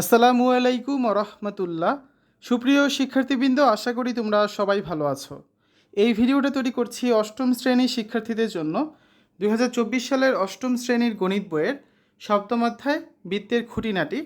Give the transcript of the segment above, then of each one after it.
আসসালামু আলাইকুম রহমতুল্লাহ। সুপ্রিয় শিক্ষার্থীবৃন্দ, আশা করি তোমরা সবাই ভালো আছো। এই ভিডিওটা তৈরি করছি অষ্টম শ্রেণির শিক্ষার্থীদের জন্য। দু হাজার চব্বিশ সালের অষ্টম শ্রেণির গণিত বইয়ের সপ্তম অধ্যায়, বৃত্তের খুঁটিনাটি।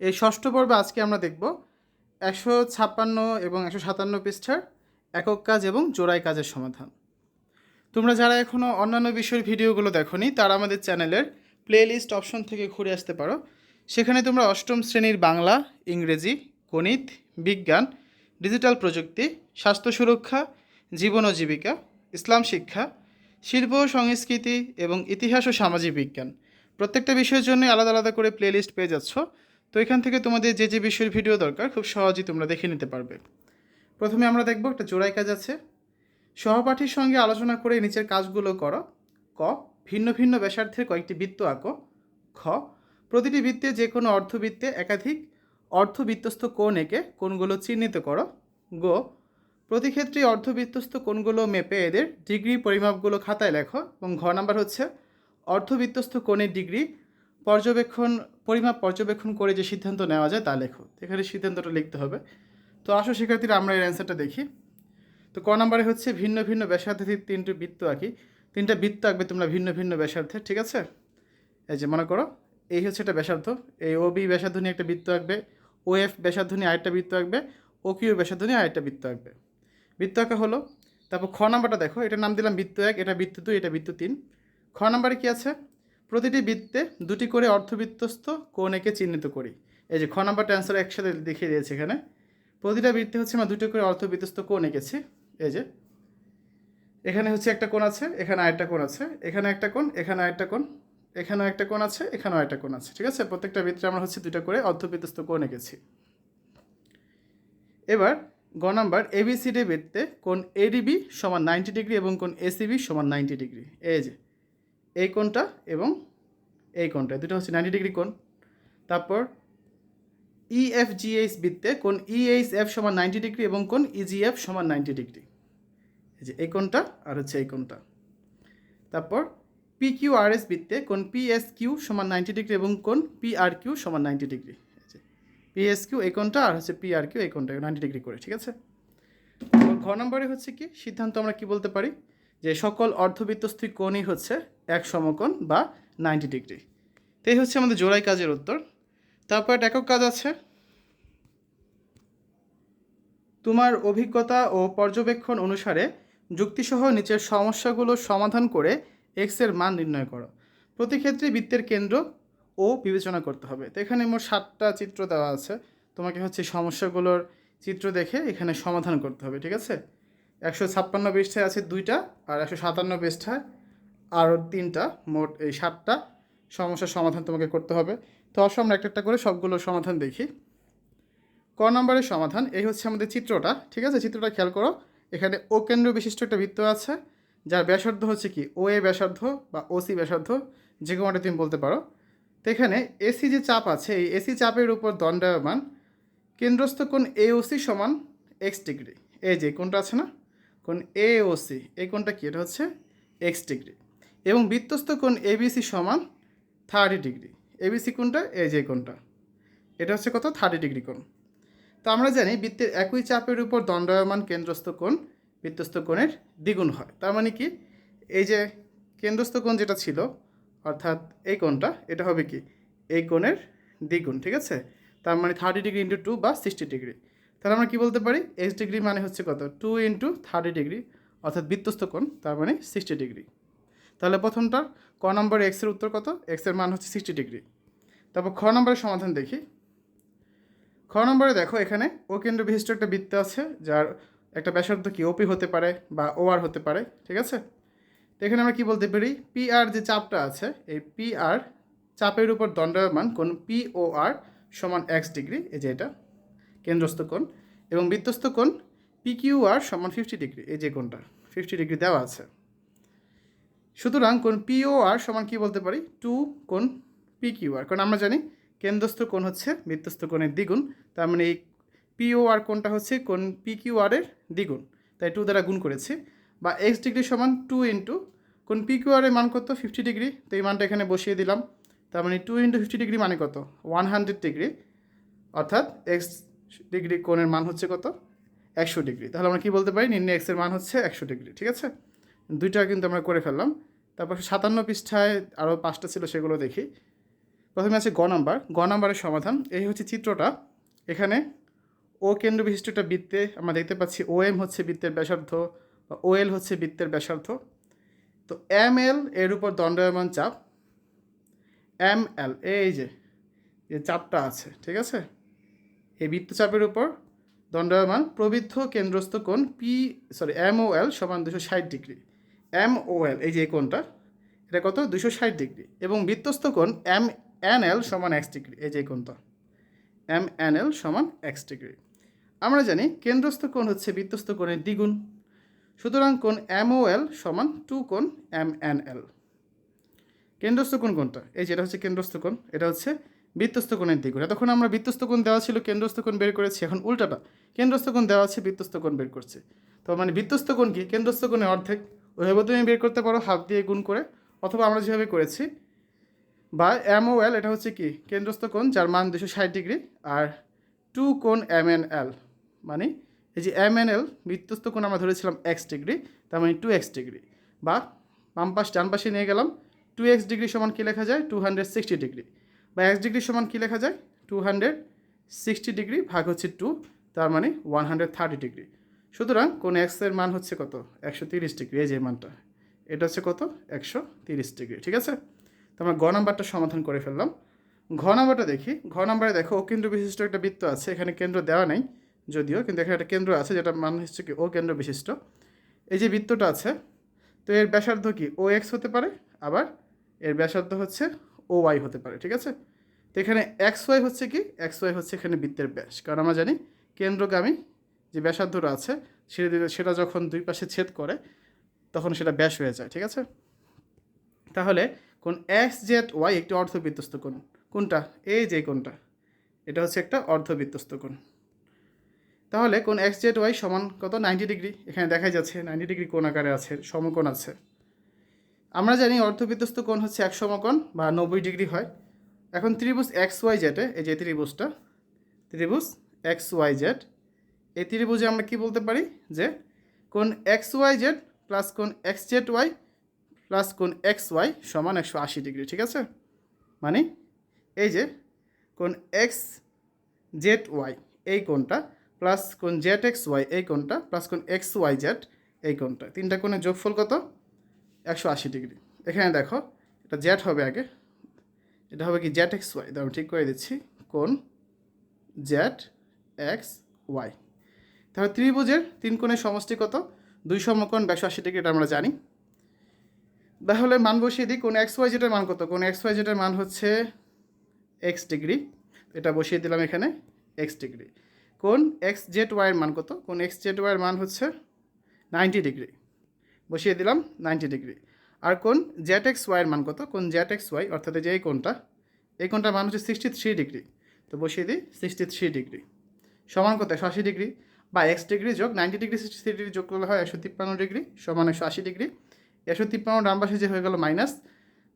এই ষষ্ঠ পর্বে আজকে আমরা দেখব একশো ছাপ্পান্ন এবং একশো সাতান্ন পৃষ্ঠার একক কাজ এবং জোড়াই কাজের সমাধান। তোমরা যারা এখনও অন্যান্য বিষয়ের ভিডিওগুলো দেখোনি, তারা আমাদের চ্যানেলের প্লেলিস্ট অপশন থেকে ঘুরে আসতে পারো। সেখানে তোমরা অষ্টম শ্রেণির বাংলা, ইংরেজি, গণিত, বিজ্ঞান, ডিজিটাল প্রযুক্তি, স্বাস্থ্য সুরক্ষা, জীবন ও জীবিকা, ইসলাম শিক্ষা, শিল্প ও সংস্কৃতি এবং ইতিহাস ও সামাজিক বিজ্ঞান। প্রত্যেকটা বিষয়ের জন্য আলাদা আলাদা করে প্লেলিস্ট পেয়ে যাচ্ছ। তো এখান থেকে তোমাদের যে যে বিষয়ের ভিডিও দরকার, খুব সহজেই তোমরা দেখে নিতে পারবে। প্রথমে আমরা দেখব একটা জোড়াই কাজ আছে। সহপাঠীর সঙ্গে আলোচনা করে নিচের কাজগুলো করো। ক, ভিন্ন ভিন্ন ব্যাসার্ধের কয়েকটি বৃত্ত আঁকো। খ প্রতিটি বৃত্তে যে কোনো অর্ধবৃত্তে একাধিক অর্ধবৃত্তস্থ কোণ এঁকে কোণগুলো চিহ্নিত করো। গো, প্রতি ক্ষেত্রে অর্ধবৃত্তস্থ কোণগুলো মেপে এদের ডিগ্রি পরিমাপগুলো খাতায় লেখো এবং ঘ নাম্বার হচ্ছে অর্ধবৃত্তস্থ কোণের ডিগ্রি পর্যবেক্ষণ, পরিমাপ পর্যবেক্ষণ করে যে সিদ্ধান্ত নেওয়া যায় তা লেখো। এখানে সিদ্ধান্তটা লিখতে হবে। তো আসো শিক্ষার্থীরা, আমরা এর অ্যান্সারটা দেখি। তো ক নাম্বারে হচ্ছে ভিন্ন ভিন্ন ব্যাসার্ধের তিনটি বৃত্ত আঁকি। তিনটা বৃত্ত আঁকবে তোমরা ভিন্ন ভিন্ন ব্যাসার্ধের, ঠিক আছে? এই যে মনে করো এই হচ্ছে একটা ব্যাসার্ধ। এই ও বি ব্যাসার্ধ একটা বৃত্ত আঁকবে ও এফ ব্যাসার্ধ আরেকটা বৃত্ত আঁকবে ও কিউ ব্যাসার্ধ আরেকটা বৃত্ত আঁকবে। বৃত্ত আঁকা হলো, তারপর খ নাম্বারটা দেখো, এটার নাম দিলাম বৃত্ত এক, এটা বৃত্ত দুই, এটা বৃত্ত তিন। খ নাম্বারে কী আছে? প্রতিটি বৃত্তে দুটি করে অর্ধবৃত্তস্থ কোণ এঁকে চিহ্নিত করি। এই যে খ নাম্বারটা অ্যান্সার একসাথে দেখিয়ে দিয়েছে এখানে। প্রতিটা বৃত্তে হচ্ছে আমরা দুটো করে অর্ধবৃত্তস্থ কোণ এঁকেছি। এই যে, এখানে হচ্ছে একটা কোণ আছে, এখানে আরেকটা কোণ আছে, এখানে একটা কোণ, এখানে আরেকটা কোণ। এখানেও একটা কোণ আছে, এখানেও একটা কোণ আছে, ঠিক আছে? প্রত্যেকটা ভিতরে আমরা হচ্ছে দুটো করে অর্ধবৃত্তস্থ কোণ এঁকেছি। এবার গ নাম্বার এবিসিডি বৃত্তে কোণ এডিবি সমান নাইনটি ডিগ্রি এবং কোন এসিবি সমান নাইনটি ডিগ্রি এই যে, এই কোণটা এবং এই কোণটা দুটো হচ্ছে নাইনটি ডিগ্রি কোণ। তারপর E ইএফজিএইচ বৃত্তে কোন E ইএইচ এফ সমান নাইনটি ডিগ্রি এবং কোন ইজিএফ সমান নাইনটি ডিগ্রি এই যে, এই কোণটা আর হচ্ছে এই কোণটা। তারপর পি কিউ বৃত্তে কোণ পি এস কিউ সমান নাইনটি ডিগ্রি এবং কোন পি আর কিউ সমান নাইনটি ডিগ্রি পি কিউ এই কোণটা আর হচ্ছে পি আর কিউ এই কোণটা নাইনটি ডিগ্রি করে, ঠিক আছে? তো ঘ নম্বরে হচ্ছে কি? সিদ্ধান্ত আমরা কি বলতে পারি? যে সকল অর্ধবৃত্তস্থির কোণই হচ্ছে এক সমকোণ বা নাইনটি ডিগ্রি তো এই হচ্ছে আমাদের জোড়াই কাজের উত্তর। তারপর একক কাজ আছে। তোমার অভিজ্ঞতা ও পর্যবেক্ষণ অনুসারে যুক্তিসহ নিচের সমস্যাগুলোর সমাধান করে এক্সের মান নির্ণয় করো। প্রতি ক্ষেত্রে বৃত্তের কেন্দ্র ও বিবেচনা করতে হবে। তো এখানে মোট সাতটা চিত্র দেওয়া আছে। তোমাকে হচ্ছে সমস্যাগুলোর চিত্র দেখে এখানে সমাধান করতে হবে, ঠিক আছে? একশো ছাপ্পান্ন পৃষ্ঠায় আছে দুইটা আর একশো সাতান্ন পৃষ্ঠায় আরও তিনটা, মোট এই সাতটা সমস্যার সমাধান তোমাকে করতে হবে। তো আসো আমরা একটা একটা করে সবগুলো সমাধান দেখি। ক নম্বরের সমাধান, এই হচ্ছে আমাদের চিত্রটা, ঠিক আছে? চিত্রটা খেয়াল করো। এখানে ও কেন্দ্র বিশিষ্ট একটা বৃত্ত আছে। যার ব্যাসার্ধ হচ্ছে কি? ও এ ব্যাসার্ধ বা ওসি ব্যাসার্ধ, যে কোনোটা তুমি বলতে পারো। তো এখানে এসি যে চাপ আছে, এই এসি চাপের উপর দণ্ডায়মান কেন্দ্রস্থ কোণ এ ওসি সমান এক্স ডিগ্রি। এই যে কোনটা আছে না? কোন এ ওসি এই কোনটা কি? এটা হচ্ছে এক্স ডিগ্রি। এবং বৃত্তস্থ কোণ এবিসি সমান থার্টি ডিগ্রি। এবিসি কোনটা এই যে কোনটা এটা হচ্ছে কত? থার্টি ডিগ্রি কোণ। তো আমরা জানি বৃত্তের একই চাপের উপর দণ্ডায়মান কেন্দ্রস্থ কোণ বৃত্তস্থ কোণের দ্বিগুণ হয়। তার মানে কি? এই যে কেন্দ্রস্থ কোণ যেটা ছিল, অর্থাৎ এই কোণটা, এটা হবে কি? এই কোণের দ্বিগুণ, ঠিক আছে? তার মানে থার্টি ডিগ্রি ইন্টু টু বা সিক্সটি ডিগ্রি তাহলে আমরা কি বলতে পারি? এক্স ডিগ্রি মানে হচ্ছে কত? টু ইন্টু থার্টি ডিগ্রি অর্থাৎ বৃত্তস্থ কোণ, তার মানে সিক্সটি ডিগ্রি তাহলে প্রথমটার ক নম্বরে এক্সের উত্তর কত? এক্সের মান হচ্ছে সিক্সটি ডিগ্রি তারপর খ নম্বরের সমাধান দেখি। খ নম্বরে দেখো, এখানে ও কেন্দ্র বিশিষ্ট একটা বৃত্ত আছে, যার একটা ব্যাসার্ধ কি? ওপি হতে পারে বা ও আর হতে পারে, ঠিক আছে? তো এখানে আমরা কি বলতে পারি? পি আর যে চাপটা আছে, এই পি আর চাপের উপর দণ্ডায়মান কোন পি ও আর সমান এক্স ডিগ্রি, এই যে এটা, কেন্দ্রস্থ কোণ, এবং বৃত্তস্থ কোণ পি কিউ আর সমান ফিফটি ডিগ্রি, এই যে কোণটা ফিফটি ডিগ্রি দেওয়া আছে। সুতরাং কোন পিও আর সমান কি বলতে পারি? টু কোন পি কিউ আর কারণ আমরা জানি কেন্দ্রস্থ কোণ হচ্ছে বৃত্তস্থ কোণের দ্বিগুণ, তার মানে এই পিও আর কোণটা হচ্ছে? কোন পি কিউ দ্বিগুণ। তাই টু দ্বারা গুণ করেছি। বা এক্স ডিগ্রি সমান টু ইন্টু কোন পি কিউ মান কত? ফিফটি ডিগ্রি তো এই মানটা এখানে বসিয়ে দিলাম। তার মানে টু ইন্টু ফিফটি ডিগ্রি মানে কত? ওয়ান হান্ড্রেড ডিগ্রি অর্থাৎ এক্স ডিগ্রি কোণের মান হচ্ছে কত? একশো ডিগ্রি তাহলে আমরা কি বলতে পারি? নির্ণয় এক্সের মান হচ্ছে একশো ডিগ্রি ঠিক আছে? দুইটা কিন্তু আমরা করে ফেললাম। তারপর সাতান্ন পৃষ্ঠায় আরও পাঁচটা ছিল, সেগুলো দেখি। প্রথমে আছে গ নাম্বার। গ নাম্বারের সমাধান। এই হচ্ছে চিত্রটা। এখানে ও কেন্দ্র বিশিষ্ট একটা বৃত্তে আমরা দেখতে পাচ্ছি ও এম হচ্ছে বৃত্তের ব্যাসার্ধ বা ও এল হচ্ছে বৃত্তের ব্যাসার্ধ। তো এম এল এর উপর দণ্ডায়মান চাপ, এম এল, এই যে যে চাপটা আছে, ঠিক আছে? এই বৃত্তচাপের উপর দণ্ডায়মান প্রবৃদ্ধ কেন্দ্রস্থ কোণ P sorry M O L সমান দুশো ষাট ডিগ্রি। এম ও এল, এই যে এই কোণটা, এটা কত? দুশো ষাট ডিগ্রি। এবং বৃত্তস্থ কোণ এম এন এল সমান এক্স ডিগ্রি, এই যে কোণটা, এম এন এল সমান এক্স ডিগ্রি। আমরা জানি কেন্দ্রস্থ কোণ হচ্ছে বৃত্তস্থ কোণের দ্বিগুণ। সুতরাং কোণ এম ও এল সমান টু কোণ এম এন এল কেন্দ্রস্থ কোণ কোনটা এই যেটা হচ্ছে কেন্দ্রস্থ কোণ, এটা হচ্ছে বৃত্তস্থ কোণের দ্বিগুণ। এতক্ষণ আমরা বৃত্তস্থ কোণ দেওয়া ছিল, কেন্দ্রস্থ কোণ বের করেছি, এখন উল্টাটা কেন্দ্রস্থ কোণ দেওয়া আছে বৃত্তস্থ কোণ বের করছে। তো মানে বৃত্তস্থ কোণ কি? কেন্দ্রস্থ কোণের অর্ধেক। ওইভাবে তুমি বের করতে পারো, হাফ দিয়ে গুণ করে। অথবা আমরা যেভাবে করেছি, বা এম ও এল এটা হচ্ছে কি? কেন্দ্রস্থ কোণ, যার মান দুশো ষাট ডিগ্রি, আর টু কোণ এম এন এল মানে এই যে এম এন এল বৃত্তস্থ কোণ আমরা ধরেছিলাম এক্স ডিগ্রি, তার মানে টু এক্স ডিগ্রি। বা বাম পাশ, ডান পাশে নিয়ে গেলাম টু এক্স ডিগ্রি সমান কী লেখা যায়? Two hundred sixty degree. বা এক্স ডিগ্রি সমান কী লেখা যায়? টু হান্ড্রেড সিক্সটি ডিগ্রি ভাগ হচ্ছে টু তার মানে ওয়ান হান্ড্রেড থার্টি ডিগ্রি। সুতরাং কোন এক্সের মান হচ্ছে কত? একশো তিরিশ ডিগ্রি, এই যে মানটা। এটা হচ্ছে কত? একশো তিরিশ ডিগ্রি, ঠিক আছে? তো আমরা গ নাম্বারটা সমাধান করে ফেললাম। ঘ নাম্বারটা দেখি। ঘ নাম্বারে দেখো কেন্দ্র বিশিষ্ট একটা বৃত্ত আছে, এখানে কেন্দ্র দেওয়া নেই। যদিও, কিন্তু এখানে একটা কেন্দ্র আছে যেটা মান হচ্ছে কি ও কেন্দ্র বিশিষ্ট। এই যে বৃত্তটা আছে, তো এর ব্যাসার্ধ কি ও এক্স হতে পারে, আবার এর ব্যাসার্ধ হচ্ছে ও ওয়াই হতে পারে, ঠিক আছে? তো এখানে এক্স ওয়াই হচ্ছে কি? এক্স ওয়াই হচ্ছে এখানে বৃত্তের ব্যাস। কারণ আমরা জানি কেন্দ্রগামী যে ব্যাসার্ধটা আছে, সেটা সেটা যখন দুই পাশে ছেদ করে, তখন সেটা ব্যাস হয়ে যায়, ঠিক আছে? তাহলে কোন এক্স জেড ওয়াই একটি অর্ধবৃত্তস্থ কোণ? কোনটা? এই যে কোনটা এটা হচ্ছে একটা অর্ধবৃত্তস্থ কোণ। তাহলে কোন এক্স জেড ওয়াই সমান কত? নাইনটি ডিগ্রি এখানে দেখা যাচ্ছে নাইনটি ডিগ্রি কোন আকারে আছে, সমকোণ আছে। আমরা জানি অর্ধবৃত্তস্থ কোণ হচ্ছে এক সমকোণ বা নব্বই ডিগ্রি হয়। এখন ত্রিভুজ এক্স ওয়াই জেডে এই যে ত্রিভুজটা, ত্রিভুজ এক্স ওয়াই জেড এই ত্রিভুজে আমরা কি বলতে পারি? যে কোন এক্স ওয়াই জেড প্লাস কোন এক্স জেড ওয়াই প্লাস কোন এক্স ওয়াই সমান একশো আশি ডিগ্রি ঠিক আছে? মানে এই যে কোন এক্স জেড ওয়াই এই কোনটা প্লাস কোন জেড এক্স ওয়াই এই কোনটা প্লাস কোন এক্স ওয়াই জেড এই কোনটা তিনটা কোণের যোগফল কত? একশো আশি ডিগ্রি। এখানে দেখো, এটা জেড হবে আগে, এটা হবে কি জেড এক্স ওয়াই আমি ঠিক করে দিচ্ছি কোন জেড এক্স ওয়াই তাহলে ত্রিভুজের তিন কোণের সমষ্টি কত? দুই সমকোণ, একশো আশি ডিগ্রি, এটা আমরা জানি। তাহলে মান বসিয়ে দিই কোন এক্স ওয়াই জেটের মান কত? কোন এক্স ওয়াই জেটের মান হচ্ছে এক্স ডিগ্রি। এটা বসিয়ে দিলাম এখানে এক্স ডিগ্রি। কোন এক্স জেড ওয়াইয়ের মান কত? কোন এক্স জেড ওয়াইয়ের মান হচ্ছে নাইনটি ডিগ্রি বসিয়ে দিলাম নাইনটি ডিগ্রি আর কোন জেড এক্স ওয়াইয়ের মান কত? কোন জেড এক্স ওয়াই অর্থাৎ যে এই কোনটা এই কোনটার মান হচ্ছে সিক্সটি থ্রি ডিগ্রি তো বসিয়ে দিই সিক্সটি থ্রি ডিগ্রি সমান কত? একশো আশি ডিগ্রি বা এক্স ডিগ্রি যোগ ninety degree sixty three degree যোগ করলে হয় একশো তিপ্পান্ন ডিগ্রি সমান একশো আশি ডিগ্রি একশো তিপ্পান্ন ডান পাশে যে হয়ে গেল মাইনাস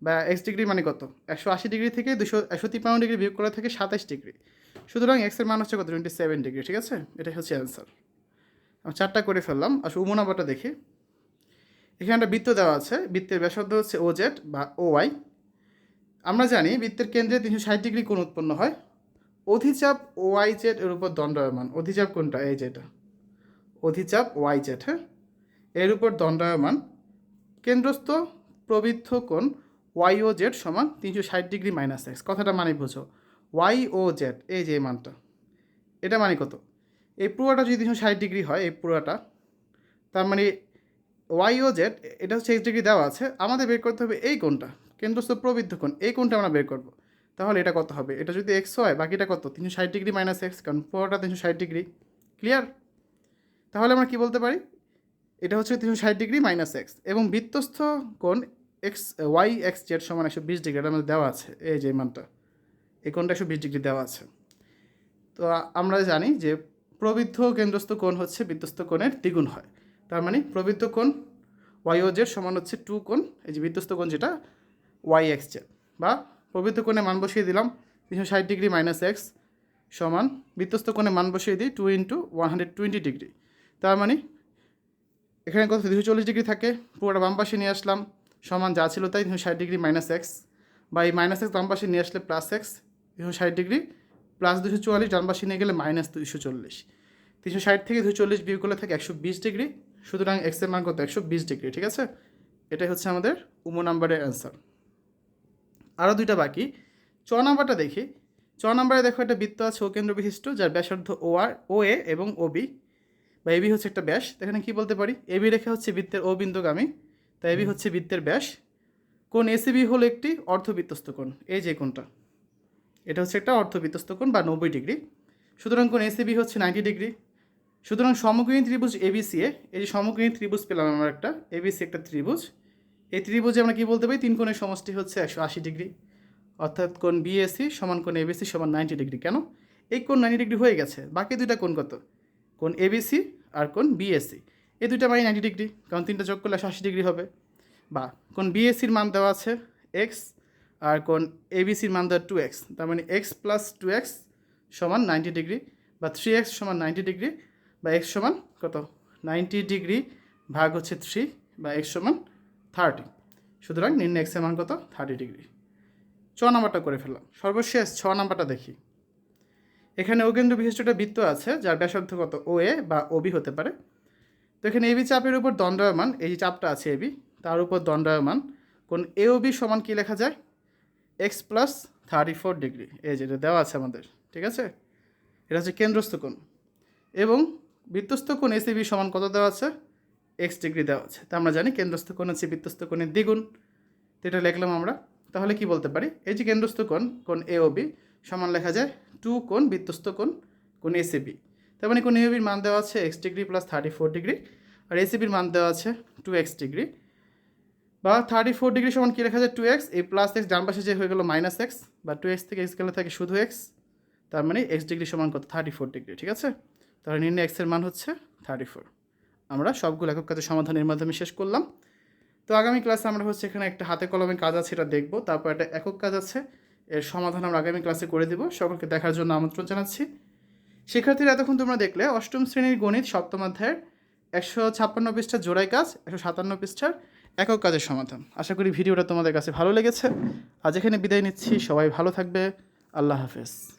বা এক্স ডিগ্রি মানে কত? একশো আশি ডিগ্রি থেকে দুশো, একশো তিপ্পান্ন ডিগ্রি বিয়োগ করে থাকে সাতাশ ডিগ্রি সুতরাং এক্সের মান হচ্ছে কত? টোয়েন্টি সেভেন ডিগ্রি ঠিক আছে? এটাই হচ্ছে অ্যান্সার আমি চারটা করে ফেললাম। আর উমো নাম্বারটা দেখি। এখানে একটা বৃত্ত দেওয়া আছে। বৃত্তের ব্যাসার্ধ হচ্ছে ও জেড বা ও ওয়াই আমরা জানি বৃত্তের কেন্দ্রে তিনশো ষাট ডিগ্রি কোণ উৎপন্ন হয়। অধিচাপ ওয়াই জেড এর উপর দণ্ডায়মান। অধিচাপ কোনটা? এই যেটা অধিচাপ ওয়াই জেড হ্যাঁ? এর উপর দণ্ডায়মান। কেন্দ্রস্থ প্রবৃদ্ধ কোণ ওয়াই ও জেড সমান তিনশো ষাট ডিগ্রি মাইনাস এক্স কথাটা মানে বুঝো। ওয়াই ও জেড এই যে মানটা। এটা মানে কত? এই পুরোটা যদি ষাট ডিগ্রি হয়, এই পুরোটা, তার মানে ওয়াই ও জেড এটা হচ্ছে এক্স ডিগ্রি দেওয়া আছে, আমাদের বের করতে হবে এই কোণটা, কেন্দ্রস্থ প্রবৃদ্ধ কোণ, এই কোণটা আমরা বের করব। তাহলে এটা কত হবে? এটা যদি এক্স হয় বাকিটা কত? তিনশো ষাট ডিগ্রি মাইনাস এক্স কারণ পুরোটা তিনশো ষাট ডিগ্রি। ক্লিয়ার তাহলে আমরা কি বলতে পারি? এটা হচ্ছে তিনশো ষাট ডিগ্রি মাইনাস এক্স এবং বৃত্তস্থ কোণ এক্স ওয়াই এক্স জেড সমান একশো বিশ ডিগ্রি এটা আমাদের দেওয়া আছে, এই যে মানটা। এই কোণটা একশো বিশ ডিগ্রি দেওয়া আছে। তো আমরা জানি যে প্রবৃদ্ধ কেন্দ্রস্থ কোণ হচ্ছে বৃত্তস্থ কোণের দ্বিগুণ হয়। তার মানে প্রবৃদ্ধ কোণ ওয়াই ও জেড সমান হচ্ছে টু কোণ, এই যে বৃত্তস্থ কোণ যেটা ওয়াই এক্স জেড বা প্রবৃদ্ধ কোণে মান বসিয়ে দিলাম তিনশো ষাট ডিগ্রি মাইনাস এক্স সমান বৃত্তস্থ কোণে মান বসিয়ে দিই two into one hundred twenty degree. তার মানে এখানে কত? দুশো চল্লিশ ডিগ্রি থাকে, পুরোটা বাম পাশে নিয়ে আসলাম, সমান যা ছিল তাই দুশো ষাট ডিগ্রি মাইনাস এক্স বা এই মাইনাস এক্স বাম পাশে নিয়ে আসলে প্লাস এক্স দুশো ষাট ডিগ্রি প্লাস দুশো চুয়াল্লিশ ডান পাশে নিয়ে গেলে মাইনাস দুশো চল্লিশ। তিনশো ষাট থেকে দুশো চল্লিশ বিয়োগ করলে থাকে একশো বিশ ডিগ্রি। সুতরাং এক্সের মান কত? একশো বিশ ডিগ্রি ঠিক আছে? এটাই হচ্ছে আমাদের উমো নাম্বারের অ্যান্সার আরও দুইটা বাকি। চ নাম্বারটা দেখি। চ নাম্বারে দেখো একটা বৃত্ত আছে ও কেন্দ্র বিশিষ্ট যার ব্যাসার্ধ ও আর ও এ এবং ও বি। বা এবি হচ্ছে একটা ব্যাস এখানে কী বলতে পারি? এবি রেখা হচ্ছে বৃত্তের ও বিন্দুগামী তাই এবি হচ্ছে বৃত্তের ব্যাস। কোন এসিবি হলো একটি অর্ধবৃত্তস্থ কোণ এই যে কোণটা। এটা হচ্ছে একটা অর্ধবৃত্তস্থ কোণ বা নব্বই ডিগ্রি। সুতরাং কোণ এসিবি হচ্ছে নাইনটি ডিগ্রি। সুতরাং সমকোণী ত্রিভুজ এবিসি এ, এই যে সমকোণী ত্রিভুজ পেলাম আমরা একটা এবিসি একটা ত্রিভুজ। এই ত্রিভুজে আমরা কি বলতে পারি? তিন কোণের সমষ্টি হচ্ছে একশো আশি ডিগ্রি। অর্থাৎ কোণ বিএসি সমান কোণ এবিসি সমান নাইনটি ডিগ্রি। কেন? এই কোণ নাইনটি ডিগ্রি হয়ে গেছে। বাকি দুইটা কোণ কত? কোণ এবিসি আর কোণ বিএসসি এই দুইটা মানে নাইনটি ডিগ্রি। কারণ তিনটা যোগ করলে একশো আশি ডিগ্রি হবে। বা কোন বিএসসির মান দেওয়া আছে এক্স আর কোন এবিসির মান দেওয়া টু এক্স তার মানে এক্স প্লাস টু এক্স সমান নাইনটি ডিগ্রি বা থ্রি এক্স সমান নাইনটি ডিগ্রি বা এক্স সমান কত? নাইনটি ডিগ্রি ভাগ হচ্ছে থ্রি বা এক্স সমান থার্টি সুতরাং নিম্ন এক্সের মান কত? থার্টি ডিগ্রি ছ নাম্বারটা করে ফেললাম। সর্বশেষ ছ নাম্বারটা দেখি। এখানে অকেন্দ্র বিশিষ্ট একটা বৃত্ত আছে, যার ব্যাসার্ধ কত? ও এ বা ওবি হতে পারে। তো এখানে এবি চাপের উপর দণ্ডায়মান, এই যে চাপটা আছে এবি তার উপর দণ্ডায়মান, কোন এ ও বি সমান কী লেখা যায়? X plus thirty four degree এই যেটা দেওয়া আছে আমাদের, ঠিক আছে? এটা হচ্ছে কেন্দ্রস্থ কোণ। এবং বৃত্তস্থ কোণ এসিবি সমান কত দেওয়া আছে? এক্স ডিগ্রি দেওয়া আছে। তা আমরা জানি কেন্দ্রস্থ কোণ হচ্ছে বৃত্তস্থ কোণের দ্বিগুণ। তো এটা লিখলাম আমরা। তাহলে কি বলতে পারি? এই যে কেন্দ্রস্থ কোণ কোণ এ ও বি সমান লেখা যায় টু কোণ বৃত্তস্থ কোণ কোণ এসিবি তার মানে কোণ এবির মান দেওয়া আছে X degree plus thirty four degree আর এসিবির মান দেওয়া আছে টু এক্স ডিগ্রি বা থার্টি ফোর ডিগ্রি সমান কী লেখা যায়? টু এক্স এই প্লাস এক্স ডান পাশে যে হয়ে গেলো মাইনাস এক্স বা টু এক্স থেকে এক্স গেলে থাকে শুধু এক্স তার মানে এক্স ডিগ্রি সমান কত? থার্টি ফোর ডিগ্রি ঠিক আছে? তাহলে নিম্ন এক্সের মান হচ্ছে থার্টি ফোর আমরা সবগুলো একক কাজের সমাধানের মাধ্যমে শেষ করলাম। তো আগামী ক্লাসে আমরা হচ্ছে এখানে একটা হাতে কলমে কাজ আছে, এটা দেখব। তারপর একটা একক কাজ আছে, এর সমাধান আমরা আগামী ক্লাসে করে দেবো। সকলকে দেখার জন্য আমন্ত্রণ জানাচ্ছি। শিক্ষার্থীরা, এতক্ষণ তোমরা দেখলে অষ্টম শ্রেণির গণিত সপ্তম অধ্যায়ের একশো ছাপ্পান্ন পৃষ্ঠার জোড়াই কাজ, একশো সাতান্ন পৃষ্ঠার একক কাজের সমাধান। আশা করি ভিডিওটা তোমাদের কাছে ভালো লেগেছে। আজ এখানে বিদায় নিচ্ছি। সবাই ভালো থাকবে। আল্লাহ হাফেজ।